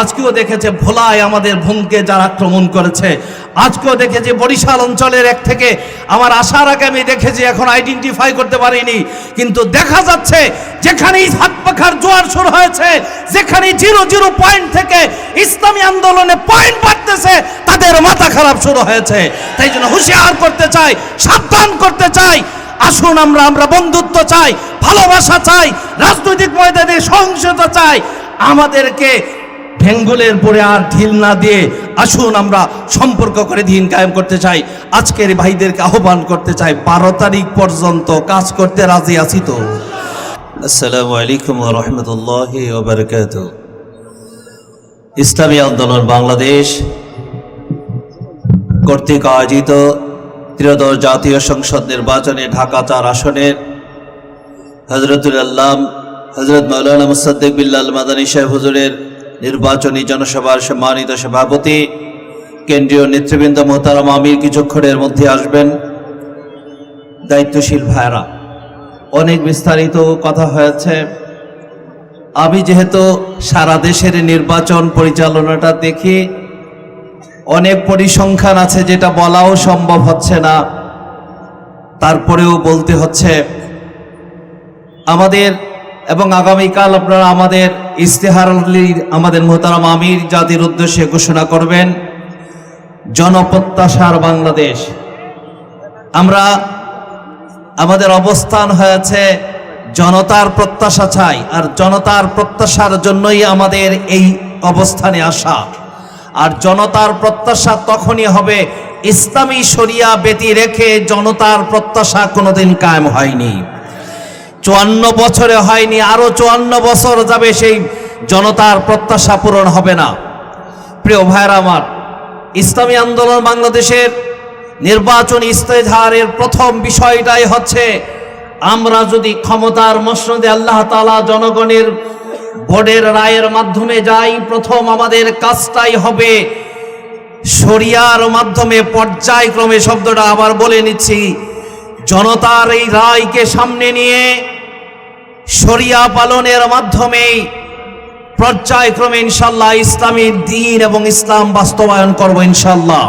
আজকেও দেখেছে ভোলায় আমাদের ভূমকে যারা আক্রমণ করেছে। আজকেও দেখেছি বরিশাল অঞ্চলের এক থেকে। আমার আশার আগে আমি দেখেছি এখন আইডেন্টিফাই করতে পারিনি। কিন্তু দেখা যাচ্ছে যেখানেই হাত পাখার জোয়ার শুরু হয়েছে যেখানে জিরো জিরো পয়েন্ট থেকে ইসলামী আন্দোলনে পয়েন্ট বাড়তেছে, তাদের মাথা খারাপ শুরু হয়েছে। তাই জন্য হুঁশিয়ার করতে চাই, সাবধান করতে চাই। আসুন আমরা আমরা বন্ধুত্ব চাই, ভালোবাসা চাই, রাজনৈতিক ময়দানে সহিংসতা চাই। আমাদেরকে ভেঙ্গলের পরে আর ঢিল না দিয়ে আসুন আমরা সম্পর্ক করে দিন কায়েম করতে চাই। আজকের ভাইদেরকে আহ্বান করতে চাই, বারো তারিখ পর্যন্ত কাজ করতে রাজি আছি তো? আসসালামু আলাইকুম রহমতুল্লাহ ইসলামী আন্দোলন বাংলাদেশ কর্তৃক আয়োজিত ত্রিয়দশ জাতীয় সংসদ নির্বাচনে ঢাকা চার আসনের হজরতুল আল্লাম হজরত মৌলানা মুসাদ্দিক বিল্লাল মাদানী সাহেব হুজুরের নির্বাচনী জনসভার সম্মানিত সভাপতি, কেন্দ্রীয় নেতৃবৃন্দ মোহতারাম আমির কিছুক্ষণের মধ্যে আসবেন। দায়িত্বশীল ভাইরা অনেক বিস্তারিত কথা হয়েছে। আমি যেহেতু সারা দেশের নির্বাচন পরিচালনাটা দেখি, অনেক পরিসংখ্যান আছে যেটা বলাও সম্ভব হচ্ছে না। তারপরেও বলতে হচ্ছে, আমাদের এবং আগামীকাল আপনারা আমাদের ইস্তেহার আমাদের মোহতারাম আমির জাতির উদ্দেশ্যে ঘোষণা করবেন, জনপ্রত্যাশার বাংলাদেশ। আমরা আমাদের অবস্থান হয়েছে জনতার প্রত্যাশা চাই, আর জনতার প্রত্যাশার জন্যই আমাদের এই অবস্থানে আসা। আর জনতার প্রত্যাশা তখনই হবে, ইসলামী শরিয়া ব্যতি রেখে জনতার প্রত্যাশা কোনোদিন কায়েম হয়নি। চুয়ান্ন বছরে হয়নি, আরও চুয়ান্ন বছর যাবে সেই জনতার প্রত্যাশা পূরণ হবে না। প্রিয় ভাইয়ের আমার, ইসলামী আন্দোলন বাংলাদেশের নির্বাচন ইস্তেহারের প্রথম বিষয়টাই হচ্ছে, আমরা যদি ক্ষমতার মসনদে আল্লাহ তালা জনগণের ভোটের রায়ের মাধ্যমে যাই, প্রথম আমাদের কাজটাই হবে শরিয়ার মাধ্যমে পর্যায়ক্রমে শব্দটা আবার বলে নিচ্ছি জনতার এই রায়কে সামনে নিয়ে শরিয়া পালনের মাধ্যমে পর্যায়ক্রমে ইনশাল্লাহ ইসলামী দিন এবং ইসলাম বাস্তবায়ন করব ইনশাল্লাহ।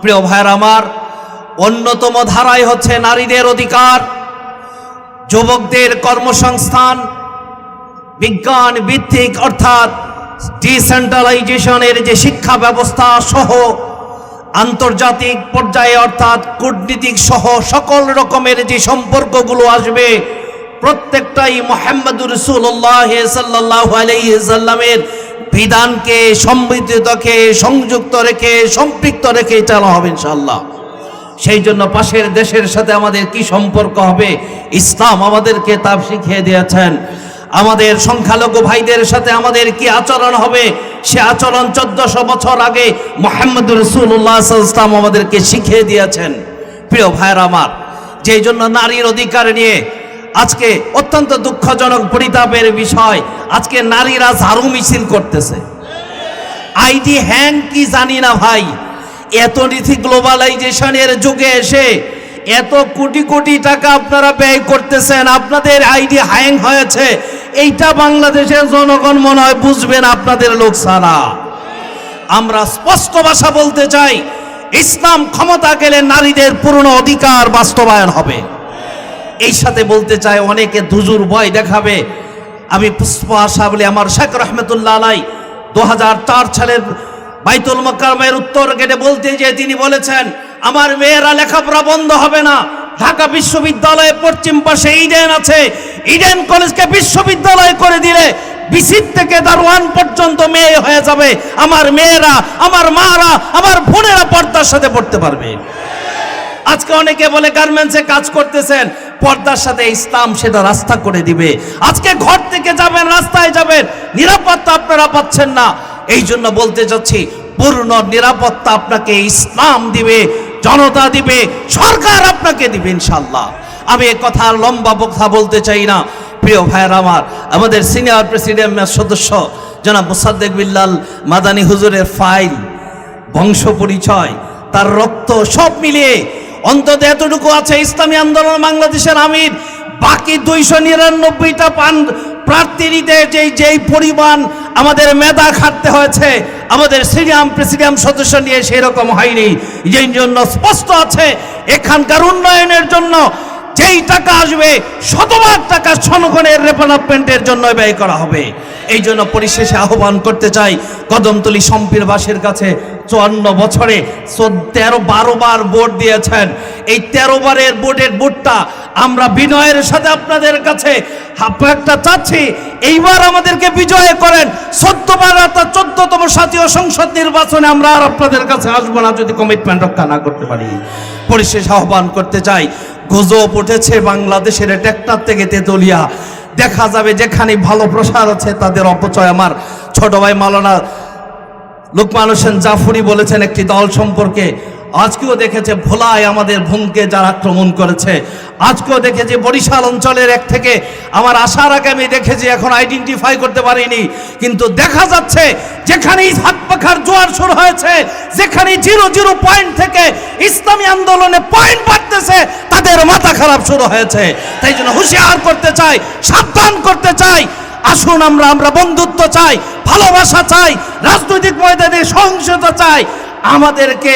প্রিয় ভাইয়ের আমার, অন্যতম ধারায় হচ্ছে নারীদের অধিকার, যুবকদের কর্মসংস্থান, বিজ্ঞান ভিত্তিক অর্থাৎ ডিসেন্ট্রালাইজেশনের যে শিক্ষা ব্যবস্থা সহ আন্তর্জাতিক পর্যায়ে অর্থাৎ কূটনীতিক সহ সকল রকমের যে সম্পর্কগুলো আসবে, প্রত্যেকটাই মোহাম্মদুর রসুল্লাহ সাল্লাহ আলাইসাল্লামের বিধানকে সমৃদ্ধ রেখে, সংযুক্ত রেখে, সম্পৃক্ত রেখে চালা হবে ইনশাল্লাহ সেই জন্য পাশের দেশের সাথে আমাদের কি সম্পর্ক হবে, ইসলাম আমাদেরকে তা শিখিয়ে দিয়েছেন। আমাদের সংখ্যালঘু ভাইদের সাথে আমাদের কি আচরণ হবে সে আচরণ চোদ্দশো বছর আগে মোহাম্মদ রসুল্লাহ ইসলাম আমাদেরকে শিখিয়ে দিয়েছেন। প্রিয় ভাইয়ের আমার, যেই জন্য নারীর অধিকার নিয়ে আজকে অত্যন্ত দুঃখজনক পরিতাপের বিষয়, আজকে নারীরা ঝাড়ু মিছিল করতেছে। আইডি হ্যাং কি জানি না ভাই, এত নীতি গ্লোবালাইজেশনের যুগে এসে এত কোটি কোটি টাকা আপনারা ব্যয় করতেছেন, আপনাদের আইডি হ্যাং হয়েছে এইটা বাংলাদেশের জনগণ মনে হয় বুঝবেন আপনাদের লোক ছাড়া। আমরা স্পষ্ট ভাষা বলতে চাই, ইসলাম ক্ষমতা গেলে নারীদের পূর্ণ অধিকার বাস্তবায়ন হবে। এই সাথে বলতে চাই, অনেকে দুজুর ভয় দেখাবে। আমি পুষ্প আশা বলি, আমার শেখ রহমতুল্লাহ আলাই দু হাজার চার সালের বাইতুল মকামের উত্তর গেটে বলতে যে তিনি বলেছেন, আমার মেয়েরা লেখাপড়া বন্ধ হবে না ঢাকা বিশ্ববিদ্যালয়ে পশ্চিম পাশে ইডেন আছে। ইডেন কলেজকে বিশ্ববিদ্যালয় করে দিলে বিসির থেকে দারোয়ান পর্যন্ত মেয়ে হয়ে যাবে। আমার মেয়েরা, আমার মারা, আমার বোনেরা পর্দার সাথে পড়তে পারবে। আজকে অনেকে বলে গার্মেন্টসে কাজ করতেছেন, পর্দার সাথে ইসলাম সেটা রাস্তা করে দিবে। আজকে ঘর থেকে যাবেন, রাস্তায় যাবেন, নিরাপত্তা আপনারা পাচ্ছেন না। এই জন্য বলতে চাচ্ছি পূর্ণ নিরাপত্তা আপনাকে ইসলাম দিবে। জনতা দিবে, সরকার আপনাকে দিবে ইনশাল্লাহ আমি কথা লম্বা বক্তা বলতে চাই না। প্রিয় ভাইয়ের আমার, আমাদের সিনিয়র প্রেসিডেন্ট সদস্য জনাব মুসাদ্দেক বিল্লাল মাদানী হুজুরের ফাইল, বংশ পরিচয়, তার রক্ত সব মিলিয়ে অন্তত এতটুকু আছে ইসলামী আন্দোলন বাংলাদেশের আমির, বাকি দুইশো নিরানব্বইটা পান প্রার্থী নিতে যেই যেই পরিমাণ আমাদের মেধা খাটতে হয়েছে আমাদের সিনিয়াম প্রেসিডিয়াম সদস্য নিয়ে সেই রকম হয়নি। যেই জন্য স্পষ্ট আছে, এখানকার উন্নয়নের জন্য যেই টাকা আসবে, শতভাগ টাকা জনগণের ডেভেলপমেন্টের জন্য ব্যয় করা হবে। এই জন্য পরিশেষে আহ্বান করতে চাই, কদমতলি সম্পীরবাসীর কাছে চুয়ান্ন বছরে তেরো, বারো বার ভোট দিয়েছেন। এই তেরো বারের ভোটের ভোটটা আমরা বিনয়ের সাথে আপনাদের কাছে একটা চাচ্ছি। এইবার আমাদেরকে বিজয় করেন চোদ্দবার অর্থাৎ চোদ্দতম জাতীয় সংসদ নির্বাচনে আমরা আর আপনাদের কাছে আসব না যদি কমিটমেন্ট রক্ষা না করতে পারি। পরিশেষ আহ্বান করতে চাই। গুজব উঠেছে বাংলাদেশের ট্যাক্টার থেকে তেতুলিয়া। দেখা যাবে যেখানে ভালো প্রসার আছে, তাদের অপচয় আমার। ছোট ভাই মালানা লোকমান হোসেন জাফরি বলেছেন, একটি দল সম্পর্কে আজকেও দেখেছে ভোলায় আমাদের ভূমকে যারা আক্রমণ করেছে। আজকেও দেখেছি বরিশাল অঞ্চলের এক থেকে। আমার আশার আগে আমি দেখেছি, এখন আইডেন্টিফাই করতে পারিনি। কিন্তু দেখা যাচ্ছে, যেখানেই হাত পাখার জোয়ার শুরু হয়েছে যেখানে জিরো জিরো পয়েন্ট থেকে ইসলামী আন্দোলনে পয়েন্ট বাড়তেছে, তাদের মাথা খারাপ শুরু হয়েছে। তাই জন্য হুঁশিয়ার করতে চাই, সাবধান করতে চাই। আসুন আমরা আমরা বন্ধুত্ব চাই, ভালোবাসা চাই, রাজনৈতিক ময়দানে সহিংসতা চাই। আমাদেরকে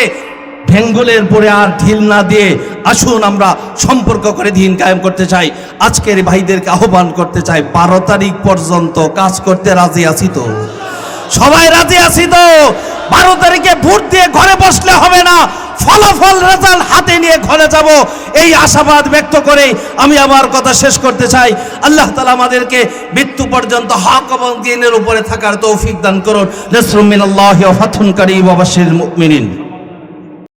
ভেঙ্গুলের পরে আর ঢিল না দিয়ে আসুন আমরা সম্পর্ক করে দিন কায়েম করতে চাই। আজকের ভাইদেরকে আহ্বান করতে চাই, বারো তারিখ পর্যন্ত কাজ করতে রাজি আছি তো? সবাই রাজি আছি তো? বারো তারিখে ভোট দিয়ে ঘরে বসলে হবে না। ফলাফল রেজাল্ট হাতে নিয়ে ঘরে যাব। এই আশাবাদ ব্যক্ত করে আমি আমার কথা শেষ করতে চাই। আল্লাহ তালা আমাদেরকে মৃত্যু পর্যন্ত হক এবং দিনের উপরে থাকার তৌফিক দান করুন। নসরুমিন আল্লাহ ফাথুন করিম বাবাসির মুমিনিন।